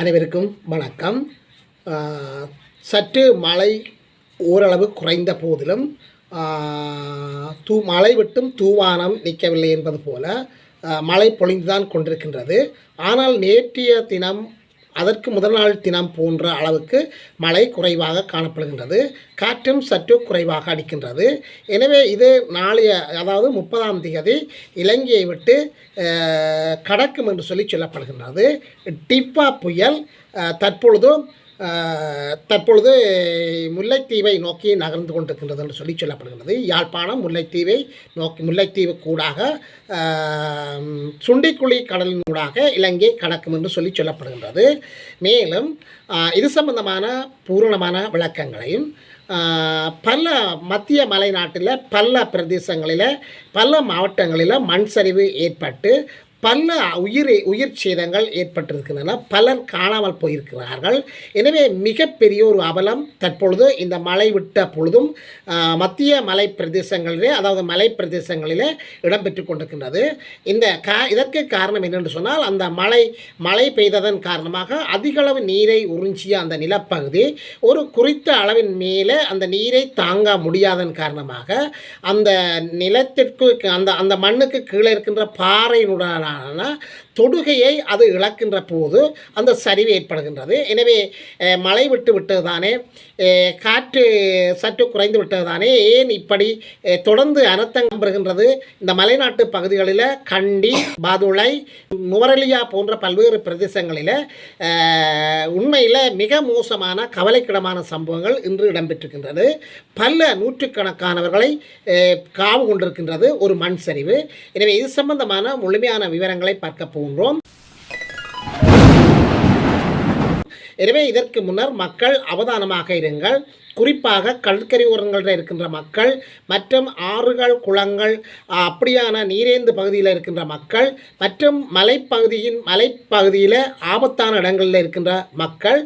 அனைவருக்கும் வணக்கம். சற்று மழை ஓரளவு குறைந்த போதிலும் தூ மழை விட்டும் தூவானம் நிற்கவில்லை என்பது போல மழை பொழிந்துதான் கொண்டிருக்கின்றது. ஆனால் நேற்றைய தினம் அதற்கு முதல் நாள் தினம் போன்ற அளவுக்கு மழை குறைவாக காணப்படுகின்றது. காற்றும் சற்று குறைவாக அடிக்கின்றது. எனவே இது நாளைய அதாவது முப்பதாம் தேதி இலங்கையை விட்டு கடக்கும் என்று சொல்லி சொல்லப்படுகின்றது. டிப்பா புயல் தற்பொழுது தற்பொழுது முல்லைத்தீவை நோக்கி நகர்ந்து கொண்டிருக்கின்றது என்று சொல்லி சொல்லப்படுகின்றது. யாழ்ப்பாணம் முல்லைத்தீவை நோக்கி முல்லைத்தீவு கூடாக சுண்டிக்குழி கடலின் ஊடாக இலங்கை கடக்கும் என்று சொல்லி சொல்லப்படுகின்றது. மேலும் இது சம்பந்தமான பூரணமான விளக்கங்களையும் பல மத்திய மலைநாட்டில் பல பிரதேசங்களில் பல மாவட்டங்களில் மண் சரிவு ஏற்பட்டு பல உயிர் உயிர் சேதங்கள் ஏற்பட்டிருக்கின்றன. பலர் காணாமல் போயிருக்கிறார்கள். எனவே மிகப்பெரிய ஒரு அவலம் தற்பொழுது இந்த மழை விட்ட பொழுதும் மத்திய மலை பிரதேசங்களிலே அதாவது மலை பிரதேசங்களிலே இடம்பெற்று கொண்டிருக்கின்றது. இந்த கா இதற்கு காரணம் என்னென்று சொன்னால் அந்த மழை மழை பெய்ததன் காரணமாக அதிகளவு நீரை உறிஞ்சிய அந்த நிலப்பகுதி ஒரு குறித்த அளவின் மேலே அந்த நீரை தாங்க முடியாதன் காரணமாக அந்த நிலத்திற்கு அந்த அந்த மண்ணுக்கு கீழே இருக்கின்ற பாறையினுடனான 哪儿 தொடுகையை அது இழக்கின்ற போது அந்த சரிவு ஏற்படுகின்றது. எனவே மழை விட்டு விட்டதுதானே காற்று சற்று குறைந்து விட்டதுதானே ஏன் இப்படி தொடர்ந்து அனர்த்தம் பெறுகின்றது இந்த மலைநாட்டு பகுதிகளில் கண்டி பாதுளை நுவரலியா போன்ற பல்வேறு பிரதேசங்களில் உண்மையில் மிக மோசமான கவலைக்கிடமான சம்பவங்கள் இன்று இடம்பெற்றிருக்கின்றது. பல நூற்றுக்கணக்கானவர்களை காவு கொண்டிருக்கின்றது ஒரு மண் சரிவு. எனவே இது சம்பந்தமான முழுமையான விவரங்களை பார்க்க போகின்றோம் எனவே இதற்கு முன்னர் மக்கள் அவதானமாக இருங்கள். குறிப்பாக கடற்கரை ஓரங்களில் இருக்கின்ற மக்கள் மற்றும் ஆறுகள் குளங்கள் அப்படியான நீரேந்து பகுதியில் இருக்கின்ற மக்கள் மற்றும் மலைப்பகுதியின் மலைப்பகுதியில் ஆபத்தான இடங்களில் இருக்கின்ற மக்கள்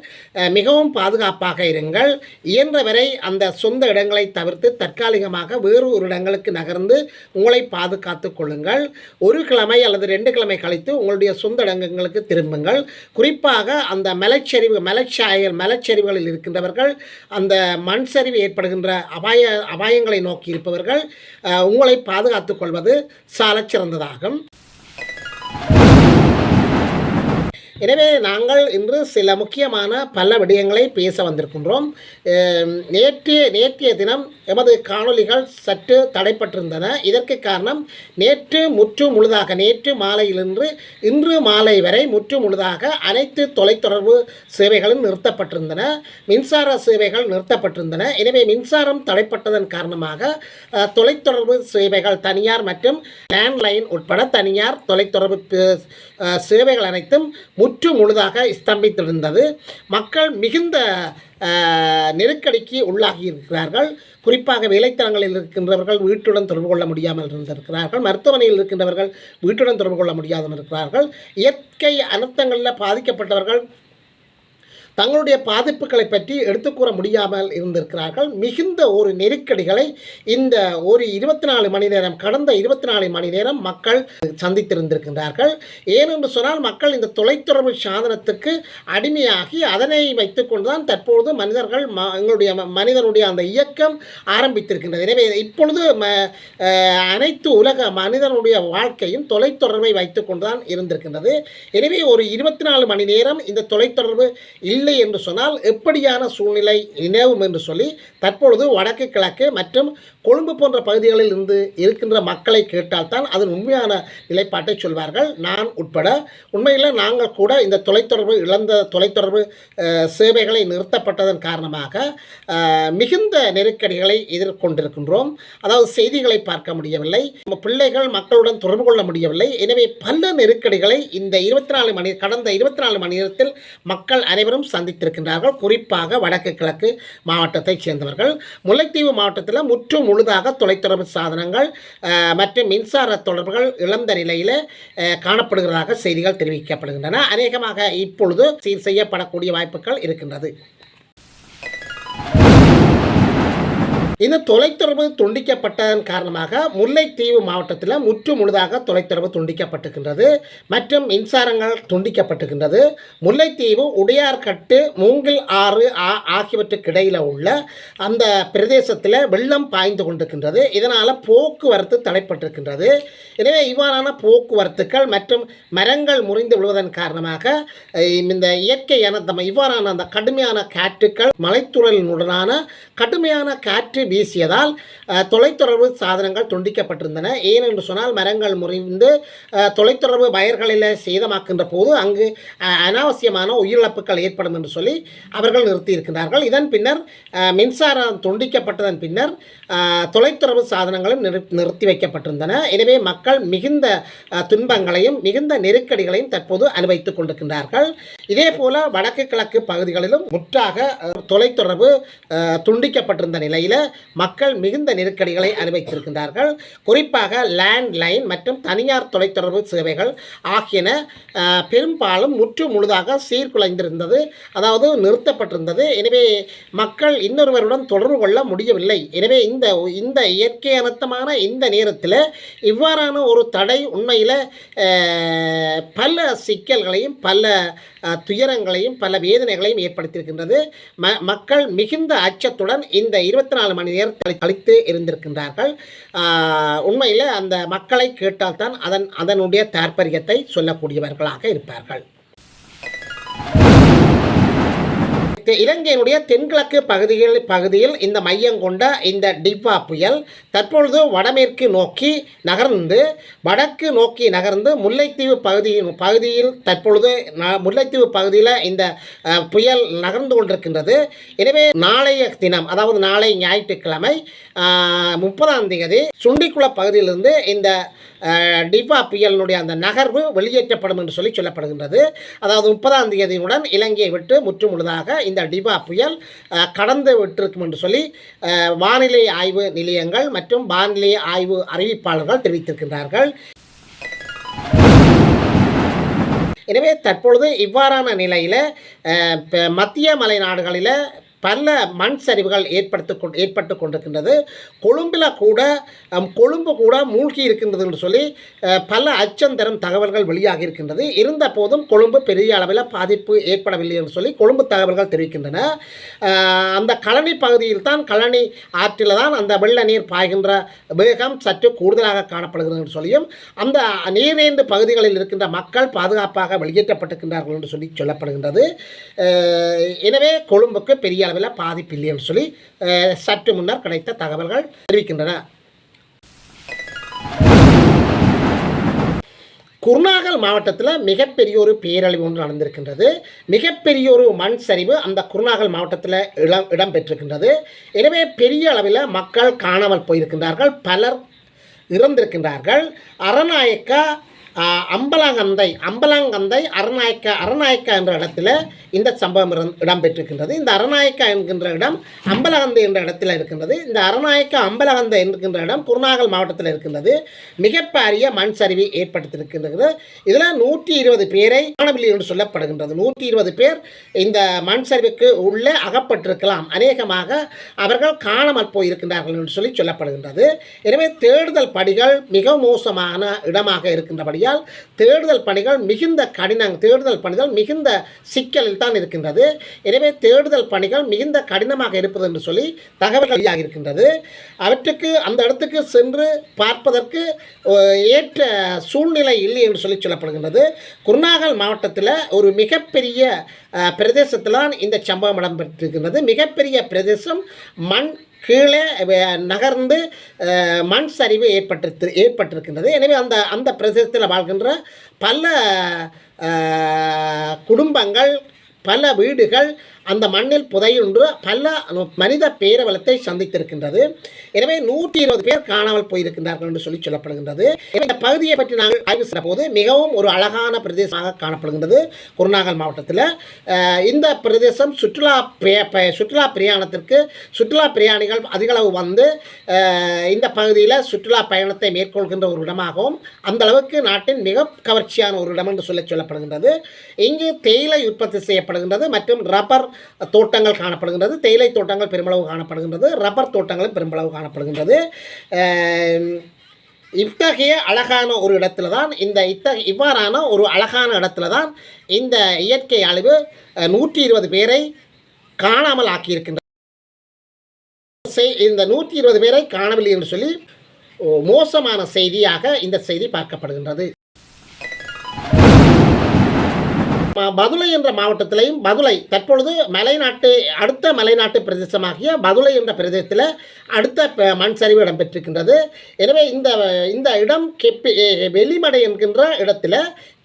மிகவும் பாதுகாப்பாக இருங்கள். இயன்றவரை அந்த சொந்த இடங்களை தவிர்த்து தற்காலிகமாக வேறு ஒரு இடங்களுக்கு நகர்ந்து உங்களை பாதுகாத்து கொள்ளுங்கள். ஒரு கிழமை அல்லது ரெண்டு கிழமை கழித்து உங்களுடைய சொந்த இடங்களுக்கு திரும்புங்கள். குறிப்பாக அந்த மலைச்சரிவு மலைச்சாயல் மலைச்சரிவுகளில் இருக்கின்றவர்கள் அந்த மண் சரிவு ஏற்படுகின்ற அபாய அபாயங்களை நோக்கி இருப்பவர்கள் உங்களை பாதுகாத்துக் கொள்வது சாலச் சிறந்ததாகும் எனவே நாங்கள் இன்று சில முக்கியமான பல விடயங்களை பேச வந்திருக்கின்றோம். நேற்றைய நேற்றைய தினம் எமது காணொளிகள் சற்று தடைப்பட்டிருந்தன. இதற்கு காரணம் நேற்று முற்று முழுதாக நேற்று மாலையிலிருந்து இன்று மாலை வரை முற்று முழுதாக அனைத்து தொலைத்தொடர்பு சேவைகளும் நிறுத்தப்பட்டிருந்தன. மின்சார சேவைகள் நிறுத்தப்பட்டிருந்தன. எனவே மின்சாரம் தடைப்பட்டதன் காரணமாக தொலைத்தொடர்பு சேவைகள் தனியார் மற்றும் லேண்ட்லைன் உட்பட தனியார் தொலைத்தொடர்பு சேவைகள் அனைத்தும் முற்று முழுதாக ஸ்தம்பித்திருந்தது. மக்கள் மிகுந்த நெருக்கடிக்கு உள்ளாகி இருக்கிறார்கள். குறிப்பாக வேலைத்தலங்களில் இருக்கின்றவர்கள் வீட்டுடன் தொடர்பு கொள்ள முடியாமல் இருந்திருக்கிறார்கள். மருத்துவமனையில் இருக்கின்றவர்கள் வீட்டுடன் தொடர்பு கொள்ள முடியாமல் இருக்கிறார்கள். இயற்கை அனர்த்தங்களில் பாதிக்கப்பட்டவர்கள் தங்களுடைய பாதிப்புகளை பற்றி எடுத்துக்கூற முடியாமல் இருந்திருக்கிறார்கள். மிகுந்த ஒரு நெருக்கடிகளை இந்த ஒரு இருபத்தி நாலு மணி நேரம் கடந்த இருபத்தி நாலு மணி நேரம் மக்கள் சந்தித்திருந்திருக்கின்றார்கள். ஏனென்று சொன்னால் மக்கள் இந்த தொலைத்தொடர்பு சாதனத்துக்கு அடிமையாகி அதனை வைத்துக்கொண்டு தான் தற்பொழுது மனிதர்கள் ம- எங்களுடைய மனிதனுடைய அந்த இயக்கம் ஆரம்பித்திருக்கின்றது. எனவே இப்பொழுது ம அனைத்து உலக மனிதனுடைய வாழ்க்கையும் தொலைத்தொடர்பை வைத்துக்கொண்டு தான் இருந்திருக்கின்றது. எனவே ஒரு இருபத்தி நாலு மணி நேரம் இந்த தொலைத்தொடர்பு இல்லை என்று சொன்னால் எப்படியான சூழ்நிலை நிலவும் என்று சொல்லி தற்பொழுது வடக்கு கிழக்கு மற்றும் கொழும்பு போன்ற பகுதிகளில் இருந்து இருக்கின்ற மக்களை கேட்டால்தான் அதன் உண்மையான நிலைப்பாட்டை சொல்வார்கள். நான் உட்பட உண்மையில் நாங்கள் கூட இந்த தொலைத்தொடர்பு இழந்த தொலைத்தொடர்பு சேவைகளை நிறுத்தப்பட்டதன் காரணமாக மிகுந்த நெருக்கடிகளை எதிர்கொண்டிருக்கின்றோம். அதாவது செய்திகளை பார்க்க முடியவில்லை. நம்ம பிள்ளைகள் மக்களுடன் தொடர்பு கொள்ள முடியவில்லை. எனவே பல நெருக்கடிகளை இந்த இருபத்தி நாலு மணி கடந்த இருபத்தி நாலு மணி நேரத்தில் மக்கள் அனைவரும் சந்தித்திருக்கின்றார்கள். குறிப்பாக வடக்கு கிழக்கு மாவட்டத்தைச் சேர்ந்தவர்கள். முல்லைத்தீவு மாவட்டத்தில் முற்றும் முழுதாக தொலைத்தொடர்பு சாதனங்கள் மற்றும் மின்சார தொடர்புகள் இழந்த நிலையில் காணப்படுகிறதாக செய்திகள் தெரிவிக்கப்படுகின்றன. அநேகமாக இப்பொழுது சீர் செய்யப்படக்கூடிய வாய்ப்புகள் இருக்கின்றது. இந்த தொலைத்தொடர்பு துண்டிக்கப்பட்டதன் காரணமாக முல்லைத்தீவு மாவட்டத்தில் முற்று முழுதாக தொலைத்தொடர்பு துண்டிக்கப்பட்டிருக்கின்றது. மற்றும் மின்சாரங்கள் துண்டிக்கப்பட்டிருக்கின்றது. முல்லைத்தீவு உடையார்கட்டு மூங்கில் ஆறு ஆ- ஆகியவற்றுக்கு இடையில் உள்ள அந்த பிரதேசத்தில் வெள்ளம் பாய்ந்து கொண்டிருக்கின்றது. இதனால் போக்குவரத்து தடைப்பட்டிருக்கின்றது. எனவே இவ்வாறான போக்குவரத்துக்கள் மற்றும் மரங்கள் முறிந்து விழுவதன் காரணமாக இந்த இயற்கையான இவ்வாறான அந்த கடுமையான காற்றுக்கள் மலைத்துறலினுடனான கடுமையான காற்று வீசியதால் தொலைத்தொடர்பு சாதனங்கள் துண்டிக்கப்பட்டிருந்தன. ஏனென்று சொன்னால் மரங்கள் முறிந்து தொலைத்தொடர்பு வயர்களில் சேதமாக்கின்ற போது அங்கு அனாவசியமான உயிரிழப்புகள் ஏற்படும் என்று சொல்லி அவர்கள் நிறுத்தியிருக்கிறார்கள். இதன் பின்னர் மின்சாரம் துண்டிக்கப்பட்டதன் பின்னர் தொலைத்தொடர்பு சாதனங்களும் நிறுத்தி வைக்கப்பட்டிருந்தன. எனவே மக்கள் மிகுந்த துன்பங்களையும் மிகுந்த நெருக்கடிகளையும் தற்போது அனுபவித்துக் கொண்டிருக்கின்றார்கள். இதே போல வடக்கு கிழக்கு பகுதிகளிலும் முற்றாக தொலைத்தொடர்பு துண்டிக்கப்பட்டிருந்த நிலையில் மக்கள் மிகுந்த நெருக்கடிகளை அனுபவித்திருக்கின்றார்கள். குறிப்பாக லேண்ட்லைன் மற்றும் தனியார் தொலைத்தொடர்பு சேவைகள் ஆகியன பெரும்பாலும் முற்று முழுதாக சீர்குலைந்திருந்தது அதாவது நிறுத்தப்பட்டிருந்தது. எனவே மக்கள் இன்னொருவருடன் தொடர்பு கொள்ள முடியவில்லை. எனவே இந்த இந்த இயற்கை அனர்த்தமான இந்த நேரத்தில் இவ்வாறான ஒரு தடை உண்மையில் பல சிக்கல்களையும் பல துயரங்களையும் பல வேதனைகளையும் ஏற்படுத்தியிருக்கின்றது. ம மக்கள் மிகுந்த அச்சத்துடன் இந்த இருபத்தி நாலு மணி நேரத்தை கழித்து இருந்திருக்கின்றார்கள். உண்மையில் அந்த மக்களை கேட்டால்தான் அதன் அதனுடைய தாற்பயத்தை சொல்லக்கூடியவர்களாக இருப்பார்கள். இலங்கையினுடைய தென்கிழக்கு பகுதிகள் பகுதியில் இந்த மையம் கொண்ட இந்த டிபா புயல் தற்பொழுது வடமேற்கு நோக்கி நகர்ந்து வடக்கு நோக்கி நகர்ந்து முல்லைத்தீவு பகுதியின் பகுதியில் தற்பொழுது முல்லைத்தீவு பகுதியில் இந்த புயல் நகர்ந்து கொண்டிருக்கின்றது. எனவே நாளைய தினம் அதாவது நாளை ஞாயிற்றுக்கிழமை முப்பதாம் தேதி சுண்டிக்குள பகுதியிலிருந்து இந்த டிபா புயலினுடைய அந்த நகர்வு வெளியேற்றப்படும் என்று சொல்லி சொல்லப்படுகின்றது. அதாவது முப்பதாம் தேதியுடன் இலங்கையை விட்டு முற்றுமுழுதாக இந்த டிபா புயல் கடந்து விட்டிருக்கும் என்று சொல்லி வானிலை ஆய்வு நிலையங்கள் மற்றும் வானிலை ஆய்வு அறிவிப்பாளர்கள் தெரிவித்திருக்கின்றார்கள். எனவே தற்பொழுது இவ்வாறான நிலையில் மத்திய மலை நாடுகளில் பல மண் சரிவுகள் ஏற்படுத்த கொண்டு ஏற்பட்டு கொண்டிருக்கின்றது. கொழும்பில் கூட கொழும்பு கூட மூழ்கி இருக்கின்றது என்று சொல்லி பல அச்சம் தரும் தகவல்கள் வெளியாகி இருக்கின்றது. இருந்த போதும் கொழும்பு பெரிய அளவில் பாதிப்பு ஏற்படவில்லை என்று சொல்லி கொழும்பு தகவல்கள் தெரிவிக்கின்றன. அந்த கழனி பகுதியில் தான் கழனி ஆற்றில் தான் அந்த வெள்ள நீர் பாய்கின்ற வேகம் சற்று கூடுதலாக காணப்படுகிறது என்று சொல்லியும் அந்த நீரேந்து பகுதிகளில் இருக்கின்ற மக்கள் பாதுகாப்பாக வெளியேற்றப்பட்டிருக்கின்றார்கள் என்று சொல்லி சொல்லப்படுகின்றது. எனவே கொழும்புக்கு பெரிய அளவில் பாதிப்பு இல்லைன்னு சொல்லி சற்று முன்னர் கிடைத்த தகவல்கள் தெரிவிக்கின்றன. குருநாகல் மாவட்டத்தில் மிகப்பெரிய ஒரு பேரழிவு ஒன்று நடந்திருக்கின்றது. மிகப்பெரிய ஒரு மண் சரிவு அந்த குருநாகல் மாவட்டத்தில் இடம் இடம்பெற்றிருக்கின்றது எனவே பெரிய அளவில் மக்கள் காணாமல் போயிருக்கின்றார்கள். பலர் இறந்திருக்கின்றார்கள். அரணாயக்கா அம்பலாங்கந்தை அம்பலாங்கந்தை அரநாயக்கா அரநாயக்கா என்ற இடத்துல இந்த சம்பவம் இடம் இடம்பெற்றிருக்கின்றது. இந்த அரநாயக்கா என்கின்ற இடம் அம்பலகந்தை என்ற இடத்துல இருக்கின்றது. இந்த அரநாயக்கா அம்பலகந்தை என்கின்ற இடம் குருநாகல் மாவட்டத்தில் இருக்கின்றது. மிகப்பெரிய மண் சரிவை ஏற்படுத்தியிருக்கின்றது. இதில் நூற்றி இருபது பேரை காணவில்லை என்று சொல்லப்படுகின்றது. நூற்றி இருபது பேர் இந்த மண் சரிவுக்கு உள்ளே அகப்பட்டிருக்கலாம். அநேகமாக அவர்கள் காணாமல் போயிருக்கின்றார்கள் என்று சொல்லி சொல்லப்படுகின்றது. எனவே தேடுதல் படிகள் மிக மோசமான இடமாக இருக்கின்றபடியால் தேடுதல் பணிகள் மிகுந்த கடினம் தேடுதல் பணிகள் மிகுந்த சிக்கலில் தான் இருக்கின்றது. எனவே தேடுதல் பணிகள் மிகுந்த கடினமாக இருப்பது என்று சொல்லி தகவல்கள் இருக்கின்றது. அவற்றுக்கு அந்த இடத்துக்கு சென்று பார்ப்பதற்கு ஏற்ற சூழ்நிலை இல்லை என்று சொல்லி சொல்லப்படுகின்றது. குருநாகல் மாவட்டத்தில் ஒரு மிகப்பெரிய பிரதேசத்தில்தான் பிரதேசத்தில் தான் இந்த சம்பவம் இடம்பெற்றிருக்கின்றது. மிகப்பெரிய பிரதேசம் மண் கீழே நகர்ந்து மண் சரிவு ஏற்பட்டு ஏற்பட்டிருக்கின்றது. எனவே அந்த அந்த பிரதேசத்தில் வாழ்கின்ற பல குடும்பங்கள் பல வீடுகள் அந்த மண்ணில் புதையுண்டு பல மனித பேரவலத்தை சந்தித்திருக்கின்றது. எனவே நூற்றி இருபது பேர் காணாமல் போயிருக்கின்றார்கள் என்று சொல்லி சொல்லப்படுகின்றது. இந்த பகுதியை பற்றி நாங்கள் ஆய்வு செய்த போது மிகவும் ஒரு அழகான பிரதேசமாக காணப்படுகின்றது குருநாகல் மாவட்டத்தில். இந்த பிரதேசம் சுற்றுலா சுற்றுலா பிரயாணத்திற்கு சுற்றுலா பிரயாணிகள் அதிகளவு வந்து இந்த பகுதியில் சுற்றுலா பயணத்தை மேற்கொள்கின்ற ஒரு இடமாகவும் அந்த அளவுக்கு நாட்டின் மிக கவர்ச்சியான ஒரு இடம் என்று சொல்லி சொல்லப்படுகின்றது. இங்கு தேயிலை உற்பத்தி செய்யப்படுகின்றது மற்றும் ரப்பர் தோட்டங்கள் காணப்படுகின்றது தேயிலை தோட்டங்கள் பெருமளவு காணப்படுகின்றது ரப்பர் தோட்டங்களும் பெருமளவு காணப்படுகின்றது. இத்தகைய அழகான ஒரு இடத்துல தான் இந்த இத்த இவ்வாறான ஒரு அழகான இடத்துல தான் இந்த இயற்கை அழிவு நூற்றி இருபது பேரை காணாமல் ஆக்கியிருக்கின்றது இந்த நூற்றி இருபது பேரை காணவில்லை என்று சொல்லி மோசமான செய்தியாக இந்த செய்தி பார்க்கப்படுகின்றது. பதுளை என்ற மாவட்டத்திலையும் பதுளை தற்பொழுது மலைநாட்டு அடுத்த மலைநாட்டு பிரதேசமாகிய பதுளை என்ற பிரதேசத்தில் அடுத்த மண் சரிவு இடம்பெற்றிருக்கின்றது. எனவே இந்த இந்த இடம் கெப்பி வெளிமடை என்கின்ற இடத்துல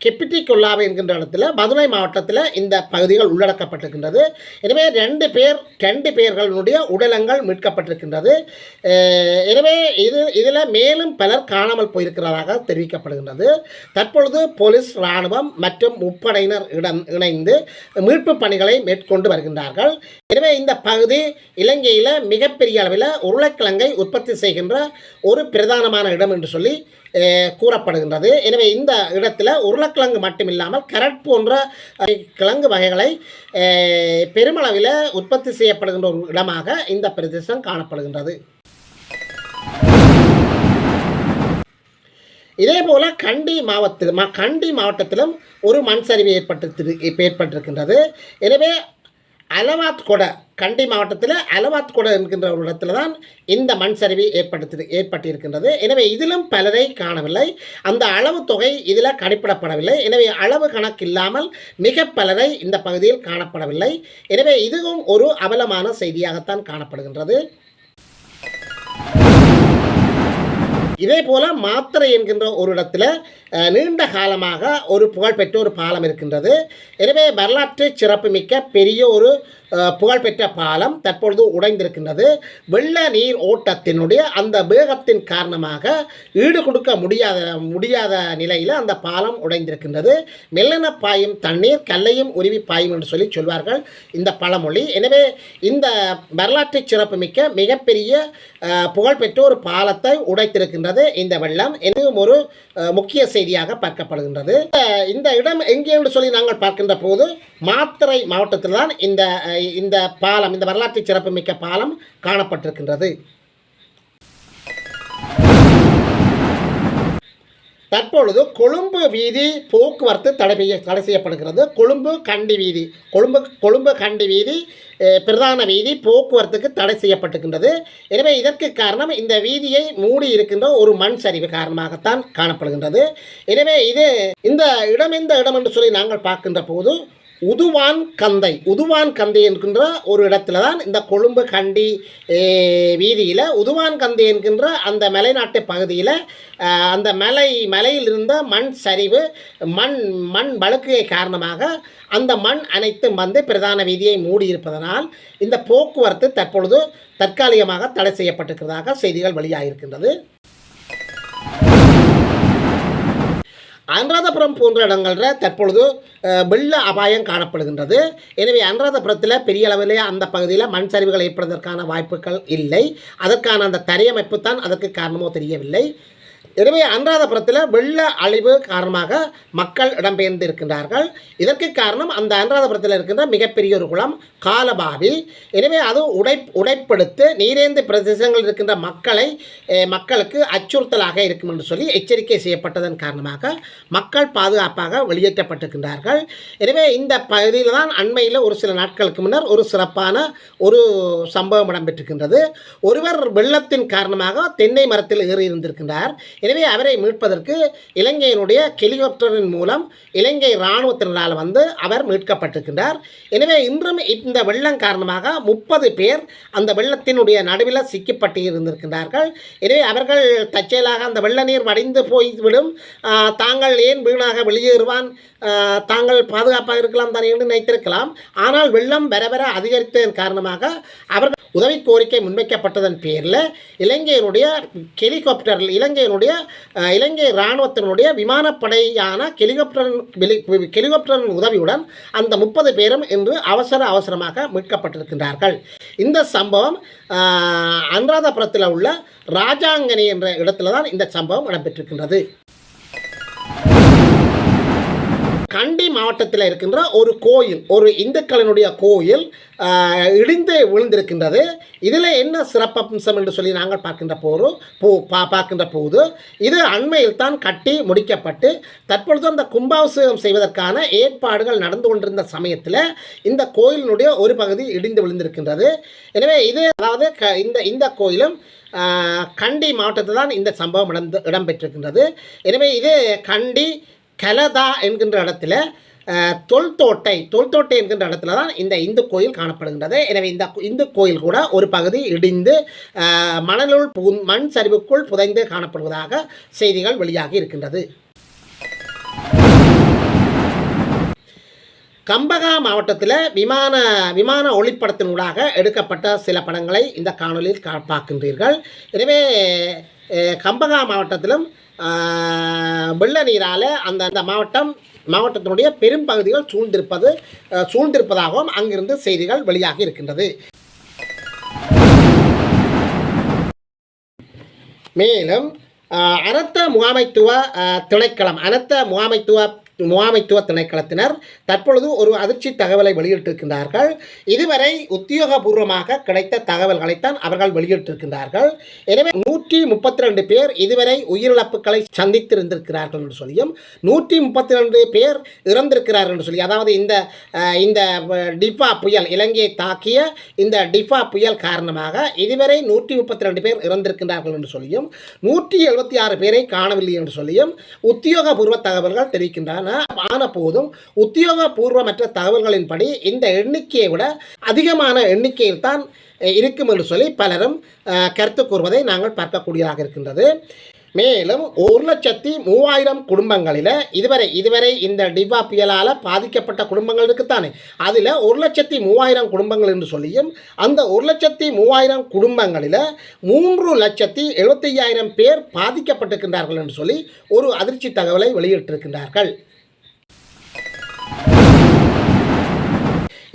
கெப்பிட்டி கொல்லாவை என்கின்ற இடத்துல மதுரை மாவட்டத்தில் இந்த பகுதிகள் உள்ளடக்கப்பட்டிருக்கின்றது. எனவே ரெண்டு பேர் ரெண்டு பேர்களுடைய உடலங்கள் மீட்கப்பட்டிருக்கின்றது. எனவே இது இதில் மேலும் பலர் காணாமல் போயிருக்கிறதாக தெரிவிக்கப்படுகின்றது. தற்பொழுது போலீஸ் இராணுவம் மற்றும் முப்படையினர் இடம் இணைந்து மீட்பு பணிகளை மேற்கொண்டு வருகின்றார்கள். எனவே இந்த பகுதி இலங்கையில் மிகப்பெரிய அளவில் உருளைக்கிழங்கை உற்பத்தி செய்கின்ற ஒரு பிரதானமான இடம் என்று சொல்லி கூறப்படுகின்றது. எனவே இந்த இடத்துல உருளைக்கிழங்கு மட்டுமில்லாமல் கரட் போன்ற கிழங்கு வகைகளை பெருமளவில் உற்பத்தி செய்யப்படுகின்ற ஒரு இடமாக இந்த பிரதேசம் காணப்படுகின்றது. இதே போல கண்டி மாவட்ட கண்டி மாவட்டத்திலும் ஒரு மண் சரிவு ஏற்பட்டு ஏற்பட்டிருக்கின்றது. எனவே அலவாத் கொடை கண்டி மாவட்டத்தில் அலவாத் கொடை என்கின்ற ஒரு இடத்துல தான் இந்த மண் சரிவு ஏற்படுத்தி ஏற்பட்டிருக்கின்றது. எனவே இதிலும் பலரை காணவில்லை. அந்த அளவு தொகை இதில் கணிப்பிடப்படவில்லை. எனவே அளவு கணக்கு இல்லாமல் மிக பலரை இந்த பகுதியில் காணப்படவில்லை. எனவே இதுவும் ஒரு அவலமான செய்தியாகத்தான் காணப்படுகின்றது. இதே போல் மாத்திரை என்கின்ற ஒரு இடத்துல நீண்ட காலமாக ஒரு புகழ்பெற்ற ஒரு பாலம் இருக்கின்றது. எனவே வரலாற்று சிறப்புமிக்க பெரிய ஒரு புகழ்பெற்ற பாலம் தற்பொழுது உடைந்திருக்கின்றது. வெள்ள நீர் ஓட்டத்தினுடைய அந்த வேகத்தின் காரணமாக ஈடு கொடுக்க முடியாத முடியாத நிலையில் அந்த பாலம் உடைந்திருக்கின்றது. மெல்லென பாயும் தண்ணீர் கல்லையும் உருவி பாயும் என்று சொல்லி சொல்வார்கள் இந்த பழமொழி. எனவே இந்த வரலாற்று சிறப்புமிக்க மிகப்பெரிய புகழ்பெற்ற ஒரு பாலத்தை உடைத்திருக்கின்றது இந்த வெள்ளம். இதுவும் ஒரு முக்கிய செய்தியாக பார்க்கப்படுகின்றது. இந்த- இடம் எங்கே என்று சொல்லி நாங்கள் பார்க்கின்ற போது மாத்திரை மாவட்டத்தில் தான் இந்த இந்த பாலம் இந்த வரலாற்று சிறப்புமிக்க பாலம் காணப்பட்டிருக்கின்றது. தற்பொழுது கொழும்பு வீதி போக்குவரத்து தடை தடை செய்யப்படுகிறது. கொழும்பு கண்டி வீதி கொழும்பு கொழும்பு கண்டி வீதி பிரதான வீதி போக்குவரத்துக்கு தடை செய்யப்பட்டிருக்கின்றது. எனவே இதற்கு காரணம் இந்த வீதியை மூடி இருக்கின்ற ஒரு மண் சரிவு காரணமாகத்தான் காணப்படுகின்றது. எனவே இது இந்த இடம் எந்த இடம் என்று சொல்லி நாங்கள் பார்க்கின்ற போது உதுவான் கந்தை. உதுவான் கந்தை என்கின்ற ஒரு இடத்துல தான் இந்த கொழும்பு கண்டி வீதியில் உதுவான் கந்தை என்கின்ற அந்த மலைநாட்டு பகுதியில் அந்த மலை மலையில் இருந்த மண் சரிவு மண் மண் வழுக்கையை காரணமாக அந்த மண் அனைத்தும் வந்து பிரதான வீதியை மூடியிருப்பதனால் இந்த போக்குவரத்து தற்பொழுது தற்காலிகமாக தடை செய்யப்பட்டிருக்கிறதாக செய்திகள் வெளியாகியிருக்கின்றது. அனுராதபுரம் போன்ற இடங்களில் தற்பொழுது வெள்ள அபாயம் காணப்படுகின்றது. எனவே அனுராதபுரத்தில் பெரிய அளவில் அந்த பகுதியில் மண் சரிவுகள் ஏற்படுவதற்கான வாய்ப்புகள் இல்லை. அதற்கான அந்த தரையமைப்பு தான் அதற்கு காரணமோ தெரியவில்லை. எனவே அனுராதபுரத்தில் வெள்ள அழிவு காரணமாக மக்கள் இடம்பெயர்ந்து இருக்கின்றார்கள் இதற்கு காரணம் அந்த அனுராதபுரத்தில் இருக்கின்ற மிகப்பெரிய ஒரு குளம் காலபாவி. எனவே அது உடை உடைப்படுத்து நீரேந்து பிரதேசங்களில் இருக்கின்ற மக்களை மக்களுக்கு அச்சுறுத்தலாக இருக்கும் என்று சொல்லி எச்சரிக்கை செய்யப்பட்டதன் காரணமாக மக்கள் பாதுகாப்பாக வெளியேற்றப்பட்டிருக்கின்றார்கள். எனவே இந்த பகுதியில் தான் அண்மையில் ஒரு சில நாட்களுக்கு முன்னர் ஒரு சிறப்பான ஒரு சம்பவம் இடம்பெற்றிருக்கின்றது. ஒருவர் வெள்ளத்தின் காரணமாக தென்னை மரத்தில் ஏறி இருந்திருக்கின்றார் எனவே அவரை மீட்பதற்கு இலங்கையினுடைய ஹெலிகாப்டரின் மூலம் இலங்கை இராணுவத்தினரால் வந்து அவர் மீட்கப்பட்டிருக்கின்றார். எனவே இன்றும் இந்த வெள்ளம் காரணமாக முப்பது பேர் அந்த வெள்ளத்தினுடைய நடுவில் சிக்கப்பட்டு இருந்திருக்கின்றார்கள். எனவே அவர்கள் தற்செயலாக அந்த வெள்ள நீர் வடிந்து போய்விடும். தாங்கள் ஏன் வீணாக வெளியேறுவான்? தாங்கள் பாதுகாப்பாக இருக்கலாம் தானே என்று நினைத்திருக்கலாம். ஆனால் வெள்ளம் வர வர அதிகரித்ததன் காரணமாக அவர்கள் உதவி கோரிக்கை முன்வைக்கப்பட்டதன் பேரில் இலங்கையினுடைய ஹெலிகாப்டரில் இலங்கையினுடைய இலங்கை இராணுவத்தினுடைய விமானப்படையான கெலிகாப்டரன் வெளி உதவியுடன் அந்த முப்பது பேரும் இன்று அவசர அவசரமாக மீட்கப்பட்டிருக்கின்றார்கள். இந்த சம்பவம் அனுராதபுரத்தில் உள்ள ராஜாங்கனி என்ற இடத்துல தான் இந்த சம்பவம் இடம்பெற்றிருக்கின்றது. கண்டி மாவட்டத்தில் இருக்கின்ற ஒரு கோயில் ஒரு இந்துக்களினுடைய கோயில் இடிந்து விழுந்திருக்கின்றது. இதில் என்ன சிறப்பம்சம் என்று சொல்லி நாங்கள் பார்க்கின்ற போது போ பா பார்க்கின்ற போது இது அண்மையில் தான் கட்டி முடிக்கப்பட்டு தற்பொழுது அந்த கும்பாபிஷேகம் செய்வதற்கான ஏற்பாடுகள் நடந்து கொண்டிருந்த சமயத்தில் இந்த கோயிலினுடைய ஒரு பகுதி இடிந்து விழுந்திருக்கின்றது. எனவே இது அதாவது க இந்த இந்த கோயிலும் கண்டி மாவட்டத்தில் தான் இந்த சம்பவம் நடந்து இடம்பெற்றிருக்கின்றது. எனவே இது கண்டி கலதா என்கின்ற இடத்துல தொல்தோட்டை தொல்தோட்டை என்கின்ற இடத்துல தான் இந்த இந்து கோயில் காணப்படுகின்றது. எனவே இந்த இந்து கோயில் கூட ஒரு பகுதி இடிந்து மணலுள் பு மண் சரிவுக்குள் புதைந்து காணப்படுவதாக செய்திகள் வெளியாகி இருக்கின்றது. கம்பகா மாவட்டத்தில் விமான விமான ஒளிப்படத்தினூடாக எடுக்கப்பட்ட சில படங்களை இந்த காணொலியில் கா பார்க்கின்றீர்கள். எனவே கம்பகா மாவட்டத்திலும் வெள்ள நீரால் அந்த அந்த மாவட்டம் மாவட்டத்தினுடைய பெரும் பகுதிகள் சூழ்ந்திருப்பது சூழ்ந்திருப்பதாகவும் அங்கிருந்து செய்திகள் வெளியாகி இருக்கின்றது. மேலும் ஆஹ், அனர்த்த முகாமைத்துவ திணைக்களம் அனர்த்த முகாமைத்துவ முகாமைத்துவ திணைக்களத்தினர் தற்பொழுது ஒரு அதிர்ச்சி தகவலை வெளியிட்டிருக்கின்றார்கள். இதுவரை உத்தியோகபூர்வமாக கிடைத்த தகவல்களைத்தான் அவர்கள் வெளியிட்டிருக்கின்றார்கள். எனவே நூற்றி முப்பத்தி ரெண்டு பேர் இதுவரை உயிரிழப்புகளை சந்தித்திருந்திருக்கிறார்கள் என்று சொல்லியும் நூற்றி முப்பத்தி ரெண்டு பேர் இறந்திருக்கிறார்கள் என்று சொல்லி அதாவது இந்த இந்த டிஃபா புயல் இலங்கையை தாக்கிய இந்த டிஃபா புயல் காரணமாக இதுவரை நூற்றி முப்பத்தி ரெண்டு பேர் இறந்திருக்கின்றார்கள் என்று சொல்லியும் நூற்றி எழுபத்தி ஆறு பேரை காணவில்லை என்று சொல்லியும் உத்தியோகபூர்வ தகவல்கள் தெரிவிக்கின்றன. ஆன போதும் உத்தியோகபூர்வமற்ற தகவல்களின்படி இந்த எண்ணிக்கையை விட அதிகமான எண்ணிக்கையில் தான் இருக்கும் என்று சொல்லி பலரும் கருத்து கூறுவதை நாங்கள் பார்க்கக்கூடியதாக இருக்கின்றது. மேலும் ஒரு லட்சத்தி மூவாயிரம் குடும்பங்களில் இதுவரை இதுவரை இந்த டிவா புயலால் பாதிக்கப்பட்ட குடும்பங்கள் இருக்குத்தானே? அதில் ஒரு லட்சத்தி மூவாயிரம் குடும்பங்கள் என்று சொல்லியும் அந்த ஒரு லட்சத்தி மூவாயிரம் குடும்பங்களில் மூன்று லட்சத்தி எழுபத்தையாயிரம் பேர் பாதிக்கப்பட்டிருக்கின்றார்கள் என்று சொல்லி ஒரு அதிர்ச்சி தகவலை வெளியிட்டிருக்கின்றார்கள்.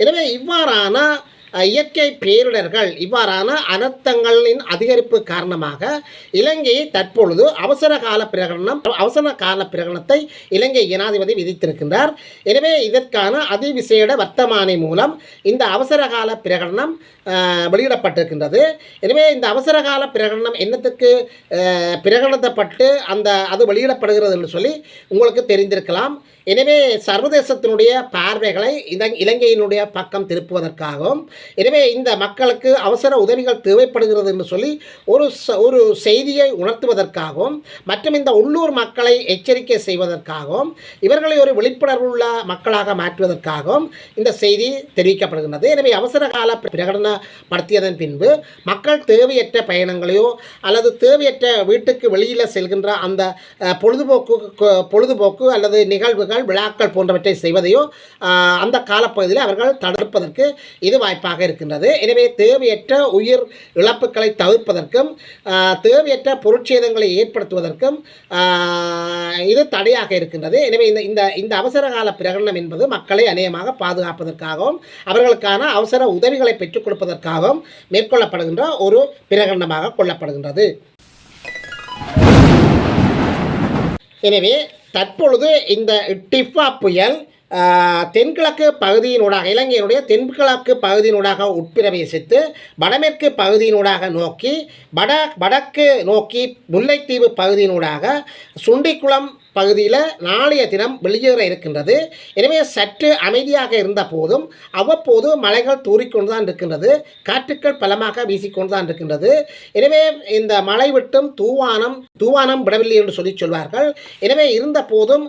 எனவே இவ்வாறான இயற்கை பேரிடர்கள் இவ்வாறான அனர்த்தங்களின் அதிகரிப்பு காரணமாக இலங்கையை தற்பொழுது அவசர கால பிரகடனம் அவசர கால பிரகடனத்தை இலங்கை ஜனாதிபதி விதித்திருக்கின்றார். எனவே இதற்கான அதிவிசேட வர்த்தமானி மூலம் இந்த அவசர கால பிரகடனம் வெளியிடப்பட்டிருக்கின்றது. எனவே இந்த அவசர கால பிரகடனம் என்னத்துக்கு பிரகடனப்பட்டு அந்த அது வெளியிடப்படுகிறது என்று சொல்லி உங்களுக்கு தெரிந்திருக்கலாம். எனவே சர்வதேசத்தினுடைய பார்வைகளை இலங் இலங்கையினுடைய பக்கம் திருப்புவதற்காகவும் எனவே இந்த மக்களுக்கு அவசர உதவிகள் தேவைப்படுகிறது என்று சொல்லி ஒரு ச- ஒரு செய்தியை உணர்த்துவதற்காகவும் மற்றும் இந்த உள்ளூர் மக்களை எச்சரிக்கை செய்வதற்காகவும் இவர்களை ஒரு விழிப்புணர்வுள்ள மக்களாக மாற்றுவதற்காகவும் இந்த செய்தி தெரிவிக்கப்படுகின்றது. எனவே அவசர கால பிரகடனப்படுத்தியதன் பின்பு மக்கள் தேவையற்ற பயணங்களையோ அல்லது தேவையற்ற வீட்டுக்கு வெளியில் செல்கின்ற அந்த பொழுதுபோக்கு பொழுதுபோக்கு அல்லது நிகழ்வுகள் விழாக்கள் போன்றவற்றை செய்வதையோ அந்த காலப்பகுதியில் அவர்கள் தடுப்பதற்கு இது வாய்ப்பாக இருக்கின்றது. எனவே தேவையற்ற உயிர் இழப்புகளை தவிர்ப்பதற்கும் தேவையற்ற பொருட்சேதங்களை ஏற்படுத்துவதற்கும் இது தடையாக இருக்கின்றது. எனவே இந்த இந்த இந்த அவசர கால பிரகடனம் என்பது மக்களை அநேகமாக பாதுகாப்பதற்காகவும் அவர்களுக்கான அவசர உதவிகளை பெற்றுக் கொடுப்பதற்காகவும் மேற்கொள்ளப்படுகின்ற ஒரு பிரகடனமாக கொள்ளப்படுகின்றது. எனவே தற்பொழுது இந்த டிஃபா புயல் தென்கிழக்கு பகுதியினூடாக இலங்கையினுடைய தென்கிழக்கு பகுதியினூடாக உட்பிரவேசித்து வடமேற்கு பகுதியினூடாக நோக்கி வட வடக்கு நோக்கி முல்லைத்தீவு பகுதியினூடாக சுண்டிக்குளம் பகுதியில் நாளைய தினம் வெளியேற இருக்கின்றது. எனவே சற்று அமைதியாக இருந்த போதும் அவ்வப்போது மலைகள் தூறிக்கொண்டு தான் இருக்கின்றது. காற்றுக்கள் பலமாக வீசிக்கொண்டு தான் இருக்கின்றது. எனவே இந்த மழை விட்டும் தூவானம் தூவானம் விடவில்லை என்று சொல்லி சொல்வார்கள். எனவே இருந்த போதும்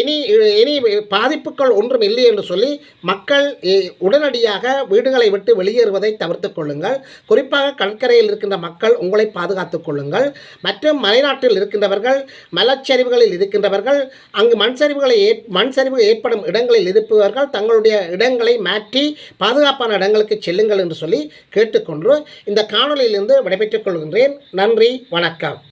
இனி இனி பாதிப்புகள் ஒன்றும் இல்லை என்று சொல்லி மக்கள் உடனடியாக வீடுகளை விட்டு வெளியேறுவதை தவிர்த்துக் கொள்ளுங்கள். குறிப்பாக கடற்கரையில் இருக்கின்ற மக்கள் உங்களை பாதுகாத்துக் கொள்ளுங்கள். மற்றும் மலைநாட்டில் இருக்கின்றவர்கள் மலச்சரிவுகளில் இருக்கின்றவர்கள் அங்கு மண் சரிவுகளை ஏற் மண் சரிவு ஏற்படும் இடங்களில் இருப்பவர்கள் தங்களுடைய இடங்களை மாற்றி பாதுகாப்பான இடங்களுக்கு செல்லுங்கள் என்று சொல்லி கேட்டுக்கொண்டு இந்த காணொலியிலிருந்து விடைபெற்றுக் கொள்கின்றேன். நன்றி வணக்கம்.